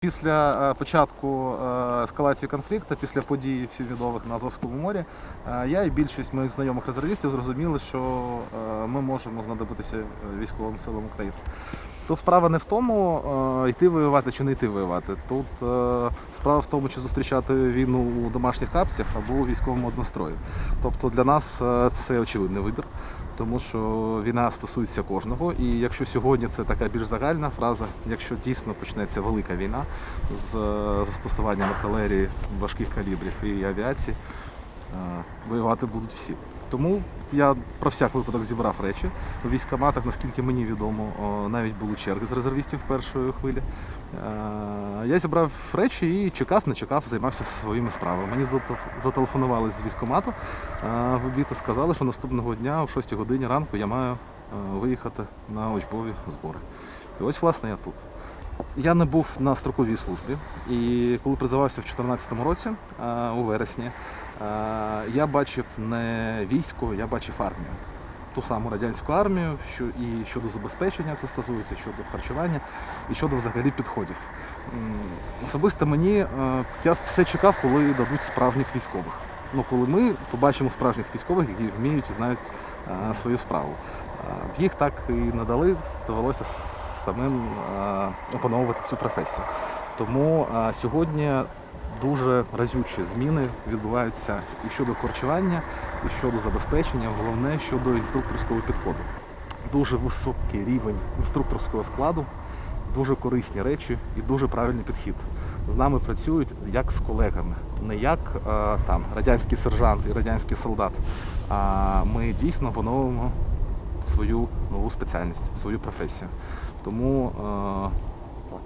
Після е, початку е, ескалації конфлікту, після подій всіх відомих на Азовському морі, е, я і більшість моїх знайомих резервістів зрозуміли, що ми можемо знадобитися військовим силам України. Тут справа не в тому, е, йти воювати чи не йти воювати. Тут е, справа в тому, чи зустрічати війну у домашніх капцях або у військовому однострої. Тобто для нас е, це очевидний вибір, тому що війна стосується кожного. І якщо сьогодні це така більш загальна фраза, якщо дійсно почнеться велика війна з застосуванням артилерії важких калібрів і авіації, воювати будуть всі. Тому я про всяк випадок зібрав речі у військкоматах, наскільки мені відомо, навіть були черги з резервістів першої хвилі. Е, Я зібрав речі і чекав, не чекав, займався своїми справами. Мені зателефонували з військкомату е, в обід сказали, що наступного дня о 6 годині ранку я маю е, виїхати на учбові збори. І ось, власне, я тут. Я не був на строковій службі, і коли призивався в 2014 році, у вересні, я бачив не військо, я бачив армію. Ту саму радянську армію, що і щодо забезпечення це стосується, щодо харчування і щодо взагалі підходів. Особисто мені е, я все чекав, коли дадуть справжніх військових. Ну, коли ми побачимо справжніх військових, які вміють і знають е, свою справу. Е, Їх так і надали, довелося самим е, опановувати цю професію. Тому е, сьогодні дуже разючі зміни відбуваються і щодо харчування, і щодо забезпечення, головне щодо інструкторського підходу. Дуже високий рівень інструкторського складу, дуже корисні речі і дуже правильний підхід. З нами працюють як з колегами, не як е, там радянський сержант і радянський солдат. А ми дійсно опановуємо свою нову спеціальність, свою професію. Тому, е,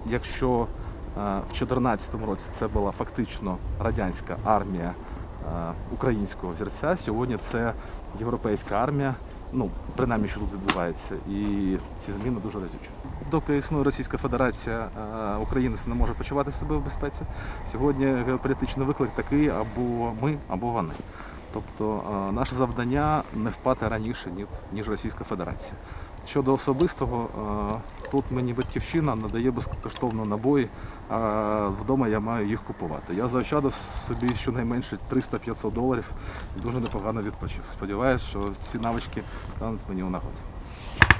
якщо е, в 2014 році це була фактично радянська армія е, українського взірця, сьогодні це європейська армія. Ну, принаймні, що тут відбувається, і ці зміни дуже разючі. Доки існує Російська Федерація, українець не може почувати себе в безпеці. Сьогодні геополітичний виклик такий або ми, або вони. Тобто наше завдання не впати раніше, ніж, Російська Федерація. Щодо особистого, тут мені батьківщина надає безкоштовно набої, а вдома я маю їх купувати. Я заощадив собі щонайменше 300-500 доларів і дуже непогано відпочив. Сподіваюся, що ці навички стануть мені у нагоді.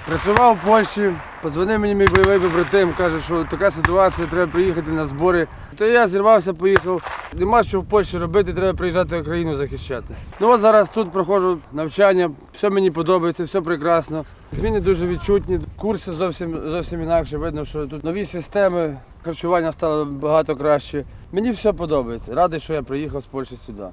Працював в Польщі, подзвонив мені мій бойовий побратим, каже, що така ситуація, треба приїхати на збори. То я зірвався, поїхав. Нема що в Польщі робити, треба приїжджати в Україну захищати. Ну от зараз тут проходжу навчання, все мені подобається, все прекрасно. Зміни дуже відчутні, курси зовсім зовсім інакше. Видно, що тут нові системи, харчування стало багато краще. Мені все подобається. Радий, що я приїхав з Польщі сюди.